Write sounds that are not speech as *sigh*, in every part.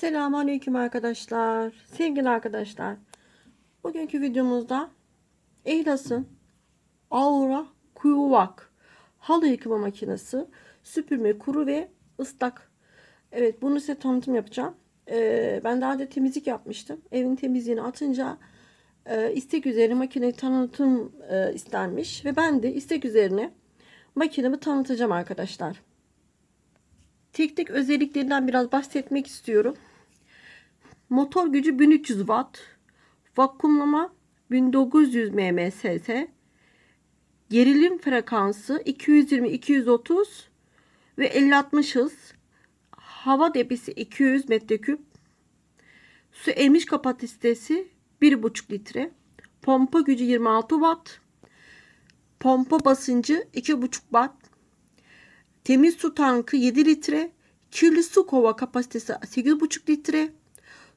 Selamünaleyküm arkadaşlar. Sevgili arkadaşlar. Bugünkü videomuzda Ehlas'ın Aura Kuyuvak halı yıkama makinesi süpürme kuru ve ıslak. Evet bunu size tanıtım yapacağım. Ee, ben daha önce temizlik yapmıştım. Evin temizliğini atınca e, istek üzerine makine tanıtım e, istenmiş ve ben de istek üzerine makinemi tanıtacağım arkadaşlar. Tek tek özelliklerinden biraz bahsetmek istiyorum. Motor gücü 1300 watt. Vakumlama 1900 mmss. Gerilim frekansı 220-230 ve 50-60 hız. Hava debisi 200 metreküp. Su emiş kapasitesi 1,5 litre. Pompa gücü 26 watt. Pompa basıncı 2,5 watt. Temiz su tankı 7 litre. Kirli su kova kapasitesi 8,5 litre.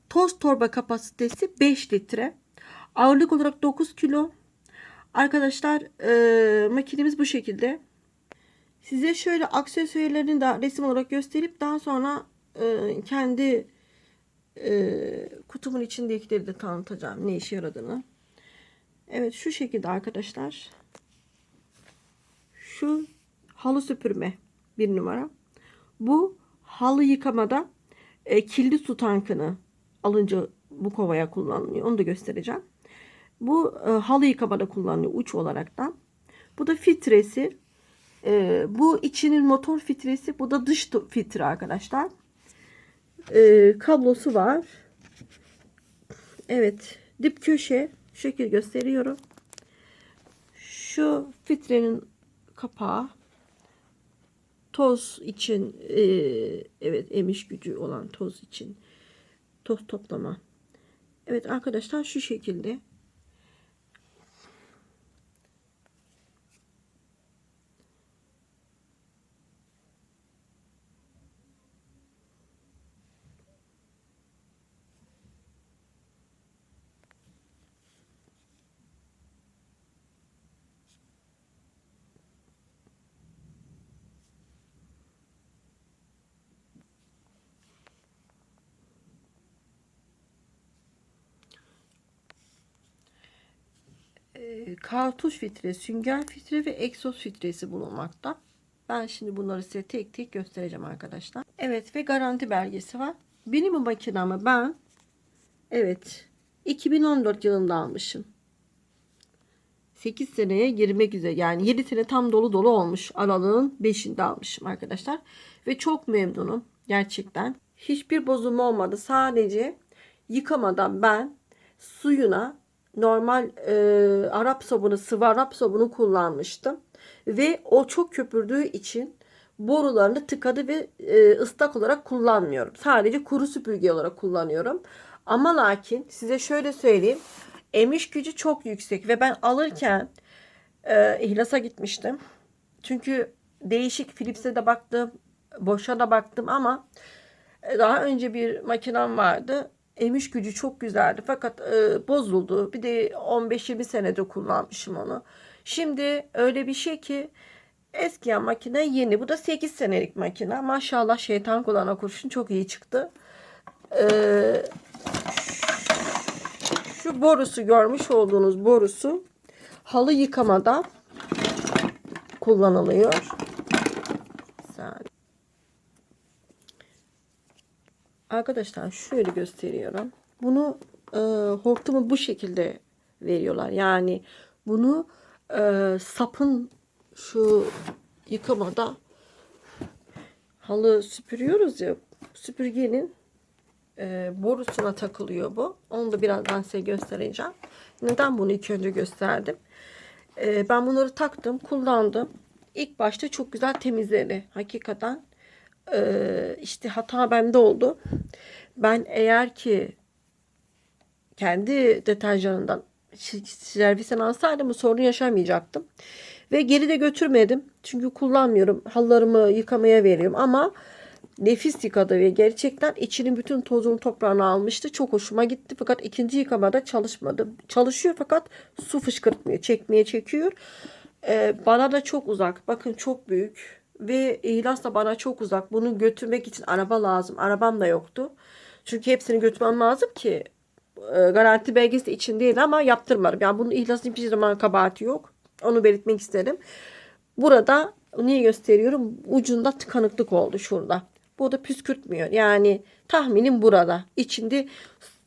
Toz torba kapasitesi 5 litre. Ağırlık olarak 9 kilo. Arkadaşlar e, makinemiz bu şekilde. Size şöyle aksesuarlarını da resim olarak gösterip daha sonra e, kendi e, kutumun içindekileri de tanıtacağım ne işe yaradığını. Evet şu şekilde arkadaşlar. Şu halı süpürme bir numara. Bu halı yıkamada e, kirli su tankını alınca bu kovaya kullanılıyor. Onu da göstereceğim. Bu e, halı yıkamada kullanılıyor uç olaraktan. Bu da filtresi. E, bu içinin motor filtresi. Bu da dış filtre arkadaşlar. E, kablosu var. Evet. Dip köşe. Şekil gösteriyorum. Şu filtrenin kapağı toz için e, evet emiş gücü olan toz için toz toplama. Evet arkadaşlar şu şekilde. Kartuş filtre, sünger filtre ve egzoz filtresi bulunmakta. Ben şimdi bunları size tek tek göstereceğim arkadaşlar. Evet ve garanti belgesi var. Benim bu makinamı ben evet 2014 yılında almışım. 8 seneye girmek üzere yani 7 sene tam dolu dolu olmuş. Aralığın 5'inde almışım arkadaşlar. Ve çok memnunum gerçekten. Hiçbir bozulma olmadı. Sadece yıkamadan ben suyuna normal e, Arap sabunu, sıvı Arap sabunu kullanmıştım. Ve o çok köpürdüğü için borularını tıkadı ve e, ıslak olarak kullanmıyorum. Sadece kuru süpürge olarak kullanıyorum. Ama lakin size şöyle söyleyeyim. Emiş gücü çok yüksek ve ben alırken e, ihlasa gitmiştim. Çünkü değişik Philips'e de baktım, boşa da baktım ama daha önce bir makinem vardı emiş gücü çok güzeldi fakat e, bozuldu. Bir de 15-20 senedir kullanmışım onu. Şimdi öyle bir şey ki eski makine yeni. Bu da 8 senelik makine. Maşallah şeytan kulağına kurşun çok iyi çıktı. Ee, şu borusu görmüş olduğunuz borusu halı yıkamada kullanılıyor. Arkadaşlar şöyle gösteriyorum. Bunu e, hortumu bu şekilde veriyorlar. Yani bunu e, sapın şu yıkamada halı süpürüyoruz ya süpürgenin e, borusuna takılıyor bu. Onu da birazdan size göstereceğim. Neden bunu ilk önce gösterdim? E, ben bunları taktım, kullandım. İlk başta çok güzel temizledi. Hakikaten e, işte hata bende oldu. Ben eğer ki kendi deterjanından servisten alsaydım bu sorunu yaşamayacaktım. Ve geri de götürmedim. Çünkü kullanmıyorum. Hallarımı yıkamaya veriyorum ama nefis yıkadı ve gerçekten içinin bütün tozunu toprağını almıştı. Çok hoşuma gitti fakat ikinci yıkamada çalışmadı. Çalışıyor fakat su fışkırtmıyor. Çekmeye çekiyor. Ee, bana da çok uzak. Bakın çok büyük ve İhlas da bana çok uzak. Bunu götürmek için araba lazım. Arabam da yoktu. Çünkü hepsini götürmem lazım ki e, garanti belgesi de içindeydi ama yaptırmadım. Yani bunun ihlasın hiçbir zaman kabahati yok. Onu belirtmek isterim. Burada niye gösteriyorum? Ucunda tıkanıklık oldu şurada. Bu da püskürtmüyor. Yani tahminim burada. İçinde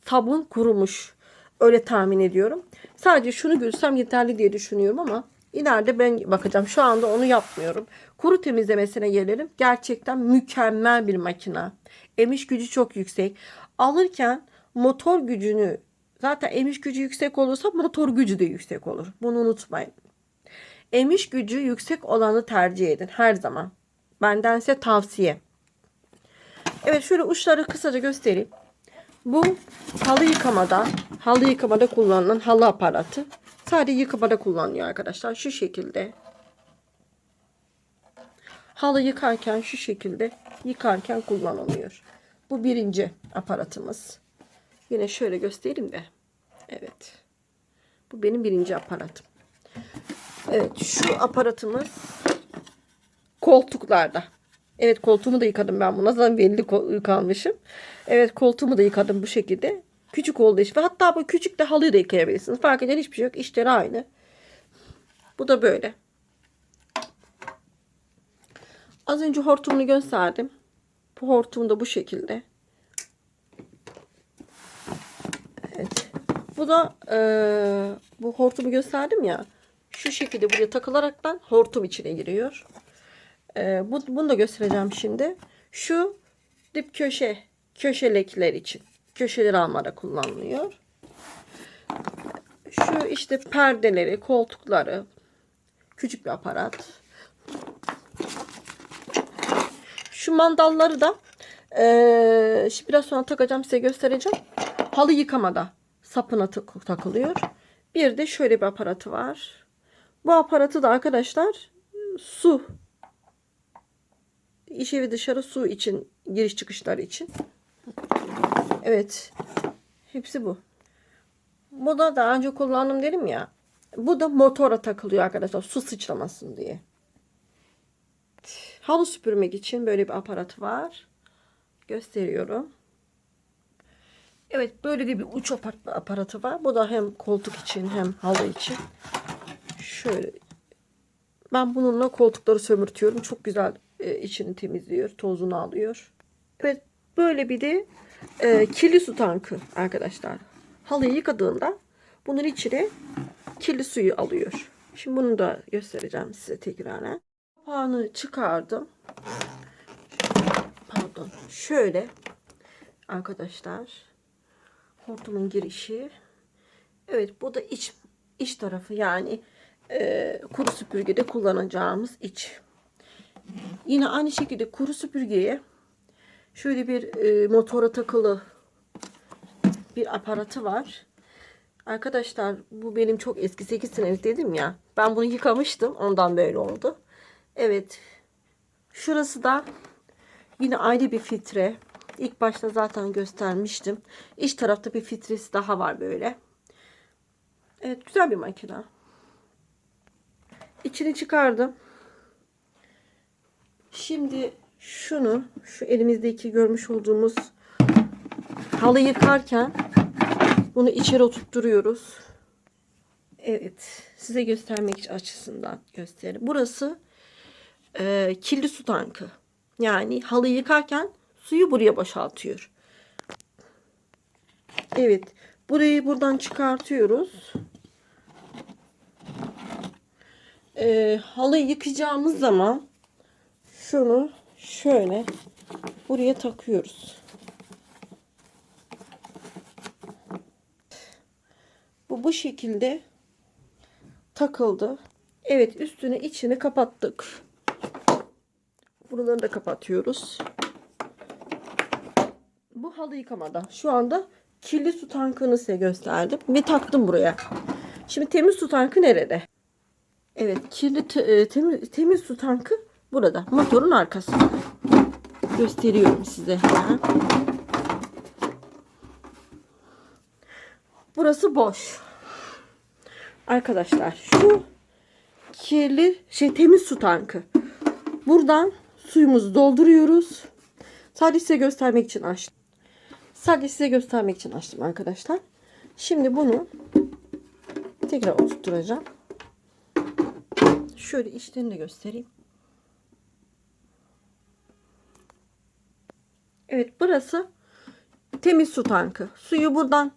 sabun kurumuş. Öyle tahmin ediyorum. Sadece şunu görsem yeterli diye düşünüyorum ama ileride ben bakacağım. Şu anda onu yapmıyorum. Kuru temizlemesine gelelim. Gerçekten mükemmel bir makina. Emiş gücü çok yüksek. Alırken motor gücünü zaten emiş gücü yüksek olursa motor gücü de yüksek olur. Bunu unutmayın. Emiş gücü yüksek olanı tercih edin her zaman. Bendense tavsiye. Evet şöyle uçları kısaca göstereyim. Bu halı yıkamada, halı yıkamada kullanılan halı aparatı. Sadece yıkamada kullanılıyor arkadaşlar. Şu şekilde. Halı yıkarken şu şekilde yıkarken kullanılıyor. Bu birinci aparatımız. Yine şöyle göstereyim de. Evet. Bu benim birinci aparatım. Evet şu aparatımız koltuklarda. Evet koltuğumu da yıkadım ben buna. Zaten belli yıkanmışım. Evet koltuğumu da yıkadım bu şekilde. Küçük olduğu için. Ve hatta bu küçük de halıyı da yıkayabilirsiniz. Fark eden hiçbir şey yok. İşleri aynı. Bu da böyle. Az önce hortumunu gösterdim. Bu hortum da bu şekilde. Evet. Bu da eee, bu hortumu gösterdim ya. Şu şekilde buraya takılaraktan hortum içine giriyor. Eee, bu, bunu da göstereceğim şimdi. Şu dip köşe köşelekler için. Köşeleri almada kullanılıyor. Şu işte perdeleri, koltukları. Küçük bir aparat. Şu mandalları da eee, şimdi biraz sonra takacağım size göstereceğim. Halı yıkamada sapına tak- takılıyor. Bir de şöyle bir aparatı var. Bu aparatı da arkadaşlar su içi ve dışarı su için giriş çıkışları için. Evet. Hepsi bu. Bu da daha önce kullandım dedim ya. Bu da motora takılıyor arkadaşlar su sıçramasın diye. Halı süpürmek için böyle bir aparat var. Gösteriyorum. Evet böyle de bir uç aparatı var. Bu da hem koltuk için hem halı için. Şöyle. Ben bununla koltukları sömürtüyorum. Çok güzel e, içini temizliyor. Tozunu alıyor. Evet böyle bir de e, kirli su tankı arkadaşlar. Halıyı yıkadığında bunun içine kirli suyu alıyor. Şimdi bunu da göstereceğim size tekrardan. Kapağını çıkardım. Pardon. Şöyle arkadaşlar. Hortumun girişi. Evet bu da iç iç tarafı yani e, kuru süpürgede kullanacağımız iç. Yine aynı şekilde kuru süpürgeye şöyle bir e, motora takılı bir aparatı var. Arkadaşlar bu benim çok eski 8 senelik dedim ya. Ben bunu yıkamıştım. Ondan böyle oldu. Evet. Şurası da yine ayrı bir filtre. İlk başta zaten göstermiştim. İç tarafta bir filtresi daha var böyle. Evet güzel bir makine. İçini çıkardım. Şimdi şunu şu elimizdeki görmüş olduğumuz halı yıkarken bunu içeri oturtturuyoruz. Evet size göstermek açısından göstereyim. Burası e, kirli su tankı. Yani halı yıkarken suyu buraya boşaltıyor. Evet. Burayı buradan çıkartıyoruz. Ee, halı yıkayacağımız zaman şunu şöyle buraya takıyoruz. Bu bu şekilde takıldı. Evet üstünü içini kapattık. Buraları da kapatıyoruz. Bu halı yıkamada. Şu anda kirli su tankını size gösterdim ve taktım buraya. Şimdi temiz su tankı nerede? Evet, kirli e, temiz, temiz su tankı burada. Motorun arkasında. Gösteriyorum size. Burası boş. Arkadaşlar şu kirli şey temiz su tankı. Buradan suyumuzu dolduruyoruz. Sadece size göstermek için açtım. Sadece size göstermek için açtım arkadaşlar. Şimdi bunu tekrar oturtacağım. Şöyle içlerini de göstereyim. Evet burası temiz su tankı. Suyu buradan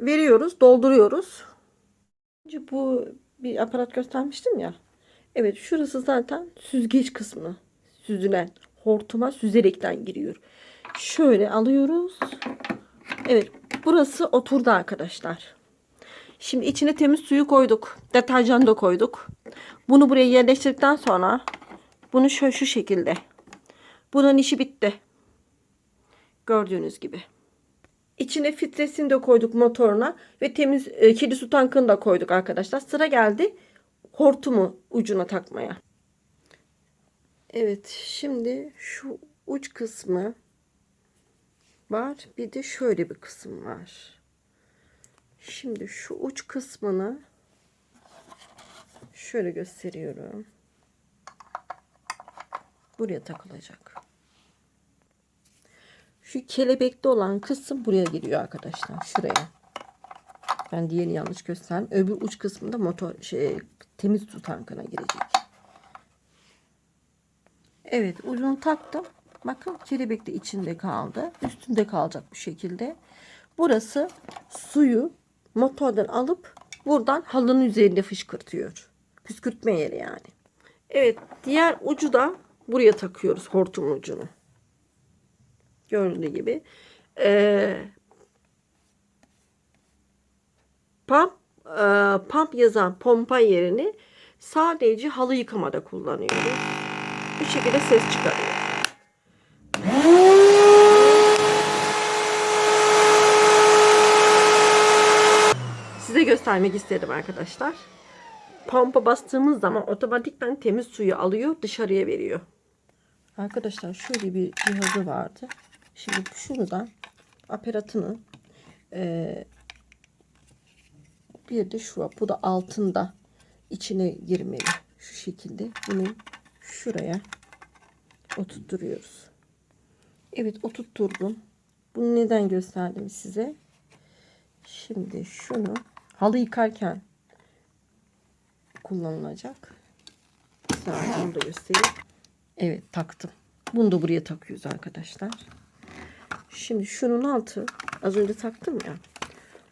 veriyoruz, dolduruyoruz. Önce bu bir aparat göstermiştim ya. Evet şurası zaten süzgeç kısmı. Süzülen hortuma süzerekten giriyor. Şöyle alıyoruz. Evet burası oturdu arkadaşlar. Şimdi içine temiz suyu koyduk. Deterjan da koyduk. Bunu buraya yerleştirdikten sonra bunu şöyle şu şekilde. Bunun işi bitti. Gördüğünüz gibi. İçine filtresini de koyduk motoruna ve temiz e, kirli su tankını da koyduk arkadaşlar. Sıra geldi hortumu ucuna takmaya. Evet şimdi şu uç kısmı var. Bir de şöyle bir kısım var. Şimdi şu uç kısmını şöyle gösteriyorum. Buraya takılacak. Şu kelebekli olan kısım buraya giriyor arkadaşlar. Şuraya. Ben diğerini yanlış gösterdim. Öbür uç kısmında motor şey temiz su tankına girecek. Evet ucunu taktım. Bakın kelebek de içinde kaldı. Üstünde kalacak bu şekilde. Burası suyu motordan alıp buradan halının üzerinde fışkırtıyor. Püskürtme yeri yani. Evet diğer ucu da buraya takıyoruz hortum ucunu. Gördüğü gibi. Ee, pump, e, pump yazan pompa yerini sadece halı yıkamada kullanıyoruz. Bu şekilde ses çıkarıyor. Size göstermek istedim arkadaşlar. Pompa bastığımız zaman otomatikman temiz suyu alıyor dışarıya veriyor. Arkadaşlar şöyle bir cihazı vardı. Şimdi şuradan aparatını eee bir de şu. Bu da altında içine girmeli. Şu şekilde bunu şuraya oturtturuyoruz. Evet oturtturdum. Bunu neden gösterdim size? Şimdi şunu halı yıkarken kullanılacak. Saniye onu da göstereyim. Evet taktım. Bunu da buraya takıyoruz arkadaşlar. Şimdi şunun altı az önce taktım ya.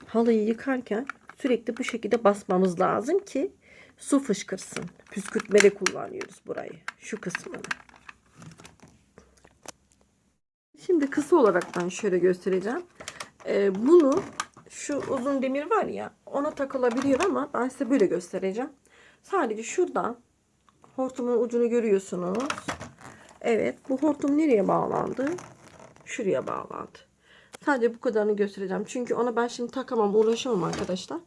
Halıyı yıkarken sürekli bu şekilde basmamız lazım ki su fışkırsın. Püskürtmede kullanıyoruz burayı. Şu kısmını. Şimdi kısa olaraktan şöyle göstereceğim. Ee, bunu şu uzun demir var ya ona takılabiliyor ama ben size böyle göstereceğim. Sadece şuradan hortumun ucunu görüyorsunuz. Evet bu hortum nereye bağlandı? Şuraya bağlandı. Sadece bu kadarını göstereceğim. Çünkü ona ben şimdi takamam uğraşamam arkadaşlar.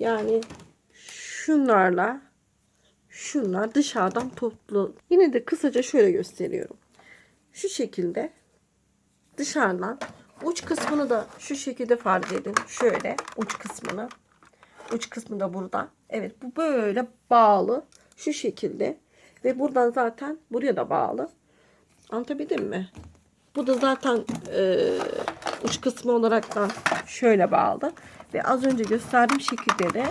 Yani şunlarla şunlar dışarıdan toplu. Yine de kısaca şöyle gösteriyorum. Şu şekilde dışarıdan uç kısmını da şu şekilde fark edin. Şöyle uç kısmını. Uç kısmı da burada. Evet bu böyle bağlı. Şu şekilde. Ve buradan zaten buraya da bağlı. Anlatabildim mi? Bu da zaten e, uç kısmı olarak da şöyle bağlı. Ve az önce gösterdiğim şekilde de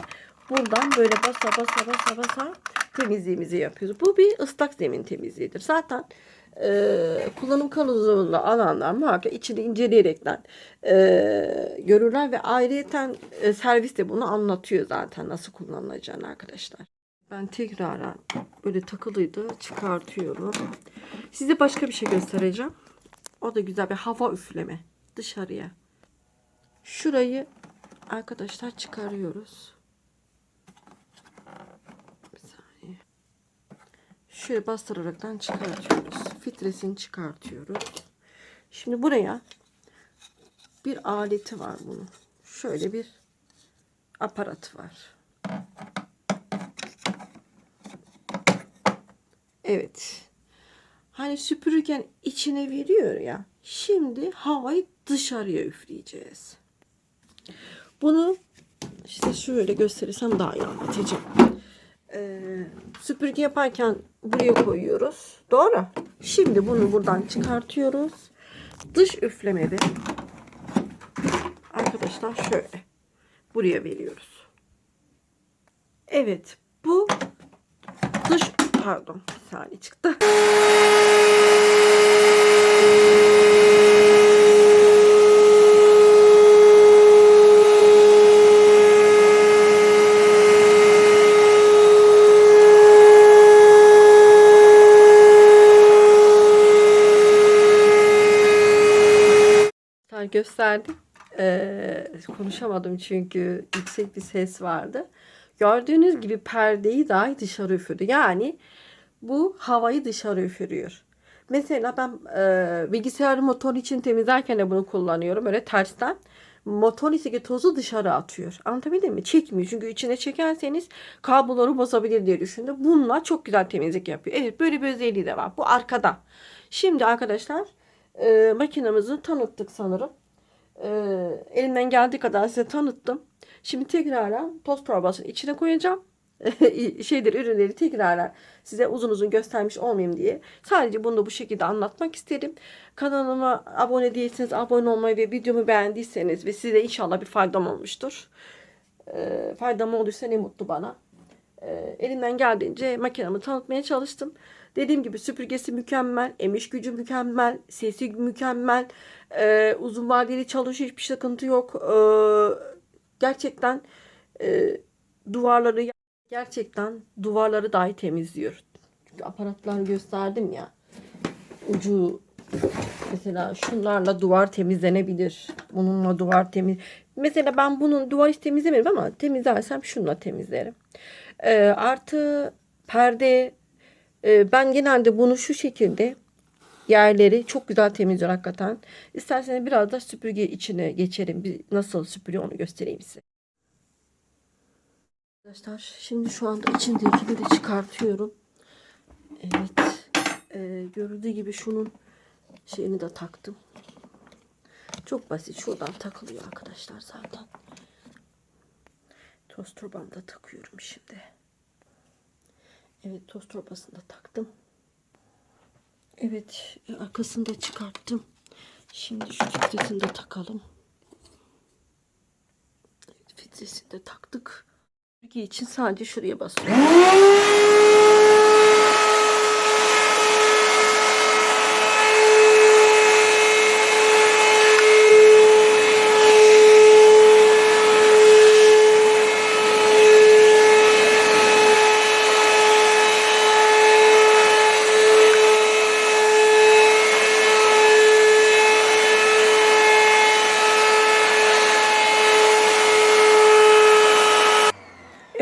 buradan böyle basa basa basa basa temizliğimizi yapıyoruz. Bu bir ıslak zemin temizliğidir. Zaten e, kullanım kılavuzunda alanlar muhakkak içini inceleyerekten e, görürler ve ayrıyeten e, servis de bunu anlatıyor zaten nasıl kullanılacağını arkadaşlar. Ben tekrar böyle takılıydı çıkartıyorum. Size başka bir şey göstereceğim. O da güzel bir hava üfleme dışarıya. Şurayı arkadaşlar çıkarıyoruz. Bir saniye. Şöyle bastıraraktan çıkartıyoruz. Filtresini çıkartıyoruz. Şimdi buraya bir aleti var bunun. Şöyle bir aparat var. Evet. Hani süpürürken içine veriyor ya. Şimdi havayı dışarıya üfleyeceğiz. Bunu işte şöyle gösterirsem daha iyi anlatacağım. Ee, süpürge yaparken buraya koyuyoruz. Doğru. Şimdi bunu buradan çıkartıyoruz. Dış üflemede arkadaşlar şöyle. Buraya veriyoruz. Evet. Bu dış pardon bir saniye çıktı. Sen gösterdim. Ee, konuşamadım çünkü yüksek bir ses vardı. Gördüğünüz gibi perdeyi dahi dışarı üfürdü. Yani bu havayı dışarı üfürüyor. Mesela ben e, bilgisayarı motor için temizlerken de bunu kullanıyorum. Öyle tersten motor içindeki tozu dışarı atıyor. Anlatabildim mi? Çekmiyor. Çünkü içine çekerseniz kabloları bozabilir diye düşündüm. Bununla çok güzel temizlik yapıyor. Evet böyle bir özelliği de var. Bu arkada. Şimdi arkadaşlar e, makinamızı tanıttık sanırım. E, elimden geldiği kadar size tanıttım. Şimdi tekrardan toz torbasının içine koyacağım. *laughs* şeydir ürünleri tekrardan size uzun uzun göstermiş olmayayım diye. Sadece bunu da bu şekilde anlatmak isterim. Kanalıma abone değilseniz abone olmayı ve videomu beğendiyseniz ve size inşallah bir faydam olmuştur. E, faydam olduysa ne mutlu bana. E, elimden geldiğince makinamı tanıtmaya çalıştım. Dediğim gibi süpürgesi mükemmel, emiş gücü mükemmel, sesi mükemmel, e, uzun vadeli çalışıyor hiçbir sıkıntı yok. E, gerçekten e, duvarları gerçekten duvarları dahi temizliyor. Çünkü aparatlar gösterdim ya. Ucu mesela şunlarla duvar temizlenebilir. Bununla duvar temiz. Mesela ben bunun duvar hiç temizlemedim ama temizlersem şununla temizlerim. E, artı perde e, ben genelde bunu şu şekilde yerleri çok güzel temizliyor hakikaten. İsterseniz biraz da süpürge içine geçelim. Bir nasıl süpürüyor onu göstereyim size. Arkadaşlar şimdi şu anda içindekileri çıkartıyorum. Evet. E, görüldüğü gibi şunun şeyini de taktım. Çok basit. Şuradan takılıyor arkadaşlar zaten. Toz torbamı da takıyorum şimdi. Evet toz torbasını da taktım. Evet e, arkasını da çıkarttım. Şimdi şu filtresini de takalım. Evet, filtresini de taktık. Süpürge için sadece şuraya basıyorum. *laughs*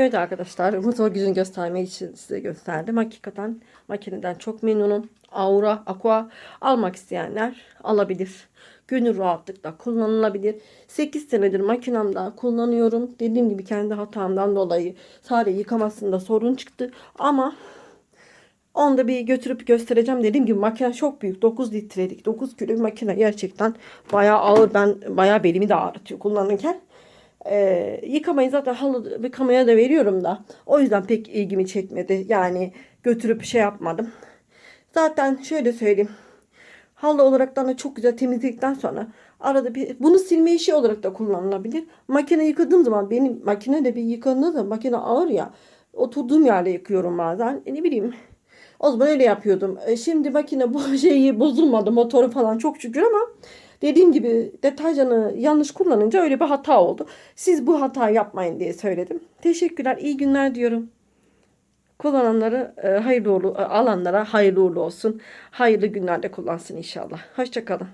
Evet arkadaşlar motor gücünü göstermek için size gösterdim. Hakikaten makineden çok memnunum. Aura, Aqua almak isteyenler alabilir. Gönül rahatlıkla kullanılabilir. 8 senedir makinamda kullanıyorum. Dediğim gibi kendi hatamdan dolayı sadece yıkamasında sorun çıktı. Ama onu da bir götürüp göstereceğim. Dediğim gibi makine çok büyük. 9 litrelik 9 kilo bir makine. Gerçekten bayağı ağır. Ben bayağı belimi de ağrıtıyor kullanırken. Ee, yıkamayı zaten halı yıkamaya da veriyorum da. O yüzden pek ilgimi çekmedi. Yani götürüp şey yapmadım. Zaten şöyle söyleyeyim. Halı olarak da çok güzel temizledikten sonra arada bir bunu silme işi olarak da kullanılabilir. Makine yıkadığım zaman benim makine de bir yıkandığı zaman makine ağır ya. Oturduğum yerde yıkıyorum bazen. E ne bileyim. O zaman öyle yapıyordum. E şimdi makine bu *laughs* şeyi bozulmadı. Motoru falan çok şükür ama Dediğim gibi deterjanı yanlış kullanınca öyle bir hata oldu. Siz bu hata yapmayın diye söyledim. Teşekkürler. iyi günler diyorum. Kullananları e, hayırlı uğurlu, alanlara hayırlı uğurlu olsun. Hayırlı günlerde kullansın inşallah. Hoşçakalın.